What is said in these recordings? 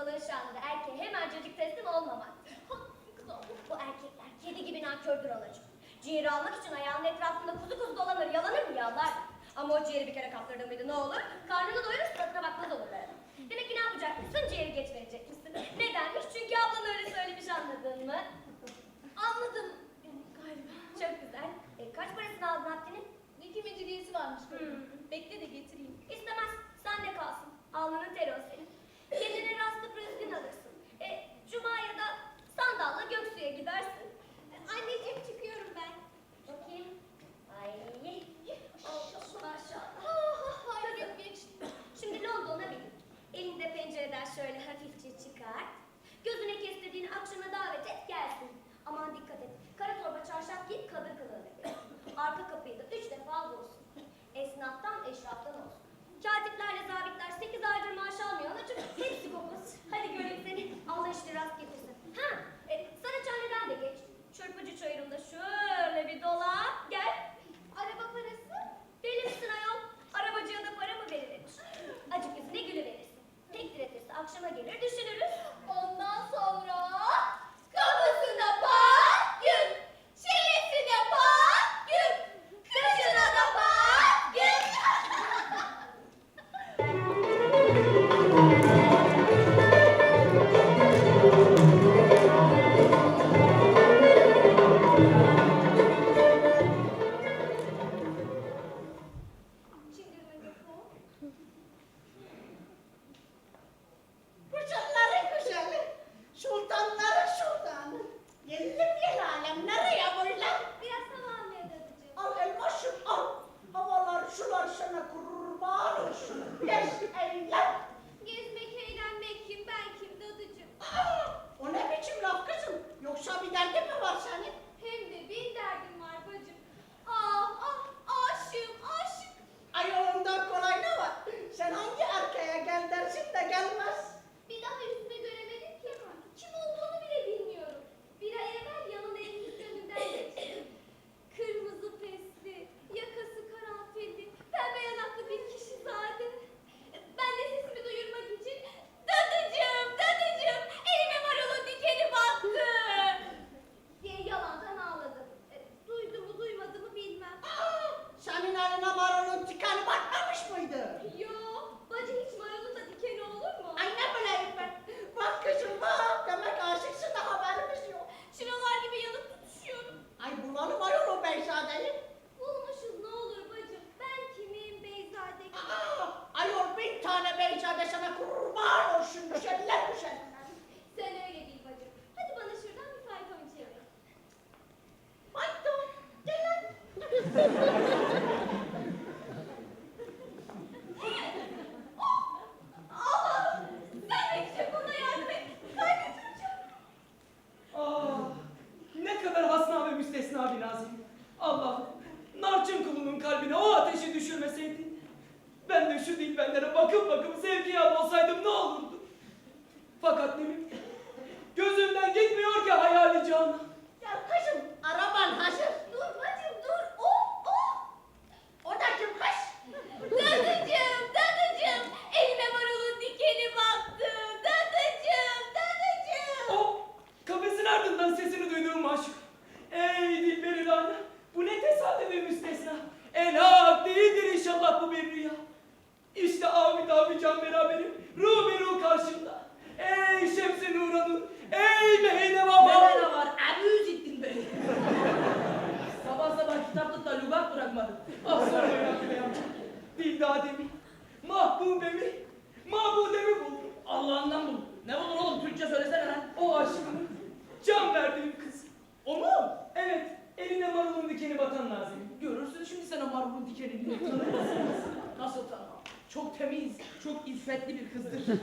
kalıbalaşan bir erkeğe hemencecik teslim olmamak. Bu erkekler kedi gibi nankördür alacak. Ciğeri almak için ayağının etrafında kuzu kuzu dolanır, yalanır mı yalar? Ama o ciğeri bir kere kaptırdı mıydı ne olur? Karnını doyurur, suratına bakmaz olur böyle. Demek ki ne yapacakmışsın? Ciğeri geç verecekmişsin. Nedenmiş? Çünkü ablan öyle söylemiş anladın mı? Anladım galiba. Çok güzel. E, kaç parasını aldın Abdi'nin? İki mecidiyesi varmış. Hmm. Bekle de getireyim. İstemez. Sen de kalsın. Alnının teri o senin. Geceleri rastlıp rüzgün alırsın. E, Cuma ya da sandalla Göksu'ya gidersin. E, anneciğim çıkıyorum ben. Bakayım. Ay. Allah aşağı. Şimdi London'a bin. Elinde pencereden şöyle hafifçe çıkar. Çırpıcı çayırımda şöyle Ela değildir inşallah bu bir rüya. İşte Avit abi can beraberim. Ruberu karşımda. Ey Şems-i Nuran'ın. Ey Mehine Baba. Mehine var. Abi ciddim beni. sabah sabah kitaplıkta lügat bırakmadın. Ah sonra ya beyam. Dilda demi. Mahbubemi. Mahbudemi buldum. Allah'ından buldum. Ne bulur oğlum? Mahmut Diker'i tanır mısınız? Nasıl tanımam? Çok temiz, çok iffetli bir kızdır.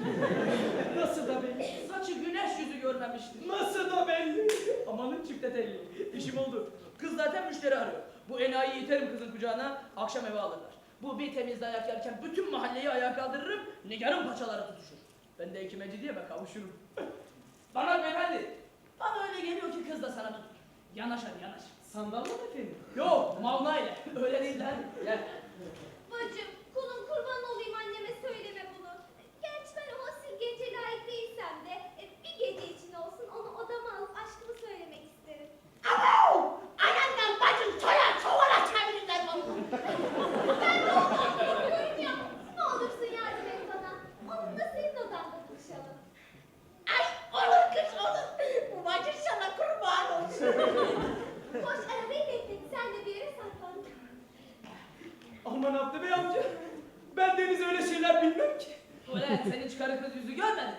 Nasıl da belli? Saçı güneş yüzü görmemiştir. Nasıl da belli? Amanın çifte telli. İşim oldu. Kız zaten müşteri arıyor. Bu enayi iterim kızın kucağına, akşam eve alırlar. Bu bir temizle ayak yerken bütün mahalleyi ayağa kaldırırım, nigarın paçaları tutuşur. Ben de ekimeci diye ben kavuşurum. Bana beyefendi, bana öyle geliyor ki kız da sana tutur. Yanaş hadi yanaş. Sandal mı efendim? Yok, mavna ile. Öyle değil lan. Gel. Bacım, Ulan senin çıkarı kız yüzü görmedin.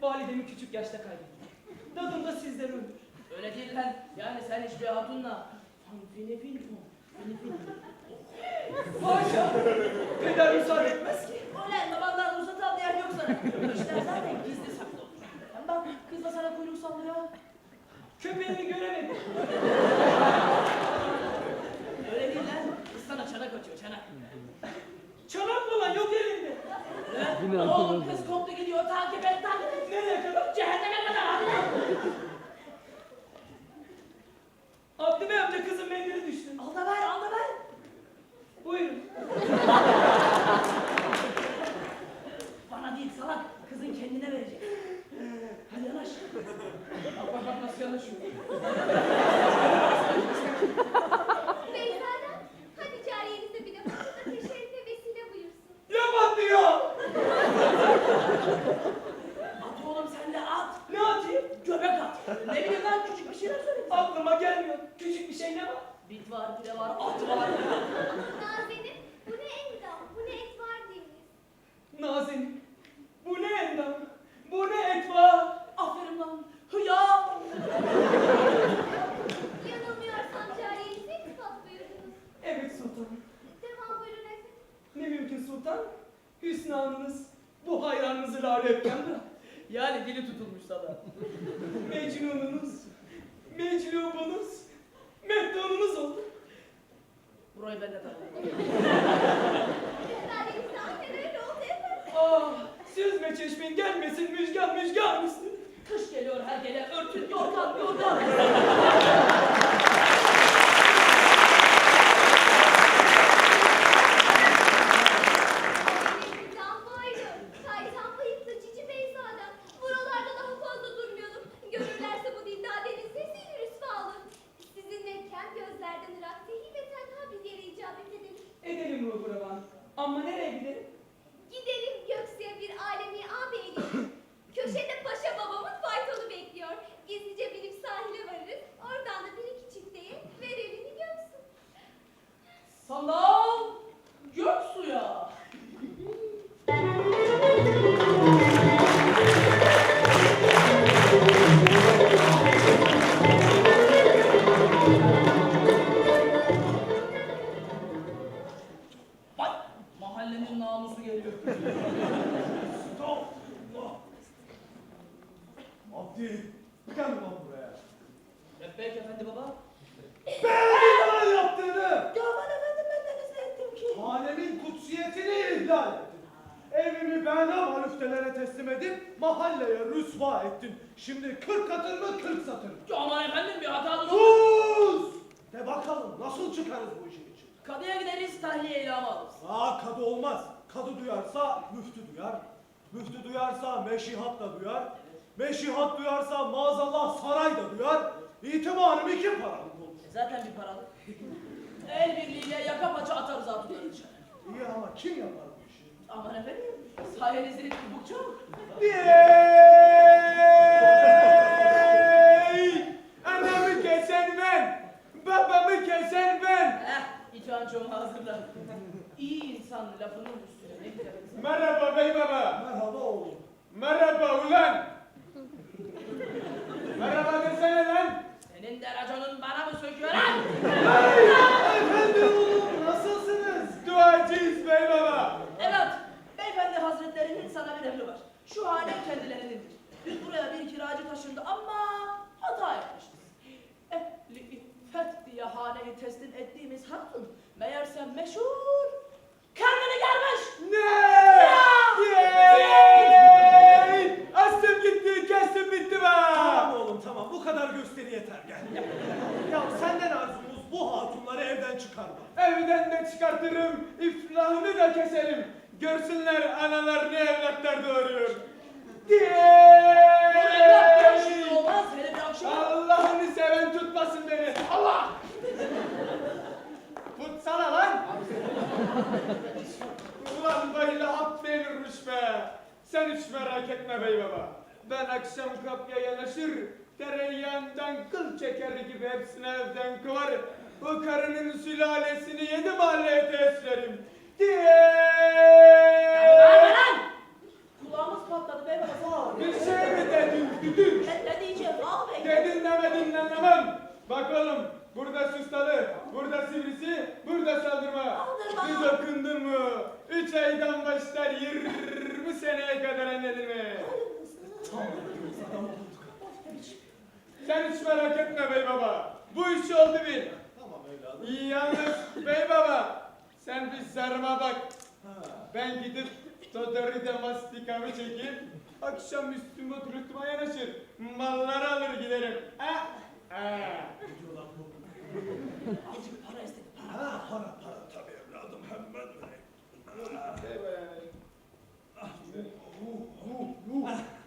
Validemi küçük yaşta kaybettim. Dadım da sizleri öldür. Öyle değil lan. Yani sen hiçbir hatunla Filipin Filipin. Haşa. Peder müsaade etmez ki. Ulan babandan ruhsat al diyen yok sana. İşler zaten gizli saklı olur. Hem bak kız da sana kuyruk sallıyor. Köpeğimi göremedim. Öyle değil lan. Kız sana çanak atıyor çanak. Çanak falan yok elinde. Lan oğlum kız koptu gidiyor takip et takip et. Nereye kadar? Cehenneme kadar hadi lan. Abdü Bey amca kızın mendili düştü. Al da ver al da ver. Buyurun. Bana değil salak. Kızın kendine verecek. Hadi yanaş. Bak bak bak nasıl yanaşıyor. Beyzadem, hadi cariyenize bir de fazla teşerife vesile buyursun. Yap diyor. At oğlum sen de at. Ne atayım? Göbek at. Ne bileyim lan küçük bir şeyler söyle. Aklıma gelmiyor. Küçük bir şey ne var? Bit var, pide var, at var. Nazenim, bu ne endam, bu ne et var deniz. Nazenim. Bu ne endam? Bu ne et var? Aferin lan. Hıyar. Yanılmıyorsam cariyenize iltifat buyurdunuz. Evet sultanım. Devam buyurun efendim. Ne mümkün sultan? Hüsnü bu hayranınızı rağbepken bırak. Yani dili tutulmuş sana. Mecnununuz, meclubunuz, meftununuz oldu. Burayı ben de öyle oldu efendim. Ah, süzme çeşmin gelmesin müjgan müjgan üstüne. Kış geliyor her gele örtün yorgan yorgan. Namusu geliyor. Stop! Allah! Abdi, gel lan buraya. Lebbeyk efendi baba. Ben yaptığını, Ya ben efendim ben de ne ettim ki? hanemin kutsiyetini ihlal ettin. Evimi bana malüftelere teslim edip mahalleye rüsva ettin. Şimdi kırk katır mı kırk satır. Ya aman efendim bir hatadır. Sus! De bakalım nasıl çıkarız bu işin için? Kadıya gideriz tahliye ilamı alırız. Aa kadı olmaz. Kadı duyarsa müftü duyar. Müftü duyarsa meşihat da duyar. Meşihat duyarsa maazallah saray da duyar. İtibarım iki paralık olur. E Zaten bir paralı. El birliğiyle yaka paça atarız hatunları dışarı. İyi ama kim yapar bu işi? Aman efendim sayenizde çubuk çok. Bey! Anamı kesen ben. Babamı kesen ben. Heh İtihançoğumu hazırla. İyi insan lafının üstüne ne insan. Merhaba bey baba. Merhaba oğlum. Merhaba ulan. Merhaba desene lan. Senin de raconun bana mı söküyor lan? Efendim oğlum nasılsınız? Duacıyız bey baba. Evet Şu hale kendilerindendir. Biz buraya bir kiracı taşındı ama hata yapmışız. Ehli iffet diye haneyi teslim ettiğimiz hatun meğerse meşhur karnını germiş. Ne? Yey! Astım gitti, kestim bitti be! Tamam oğlum tamam, bu kadar gösteri yeter gel. ya senden arzumuz bu hatunları evden çıkarma. Evden de çıkartırım, iflahını da keserim. Görsünler analar ne evlatlar doğuruyor. Bu evlat Yey! yaşlı olmaz. Hele bir akşam. Allah'ını seven tutmasın beni. Allah! Tutsana lan! Ulan böyle hap verirmiş be. Sen hiç merak etme bey baba. Ben akşam kapıya yanaşır, tereyağından kıl çeker gibi hepsini evden kovar. Bu karının sülalesini yedi mahalleye teslerim. Diye. Kulağımız patladı be baba. Bir şey mi dedin düdük? Ne, ne diyeceğim ağabey? Dedin demedin anlamam. Bak oğlum, burada sustalı, burada sivrisi, burada saldırma. Saldırma. Düz okundun mu? Üç aydan başlar yirmi seneye kadar annelimi. Sen hiç merak etme bey baba. Bu iş oldu bir. Tamam evladım. Yalnız bey baba, sen bir zarıma bak. Ben gidip Todori'de mastikamı çekip akşam üstüme oturtma yanaşır. Malları alır giderim. Ha? Ha. Azıcık para istedim. Ha para para tabii evladım hemen vereyim. Çantaya Ruhe, Ruhe, Ruhe.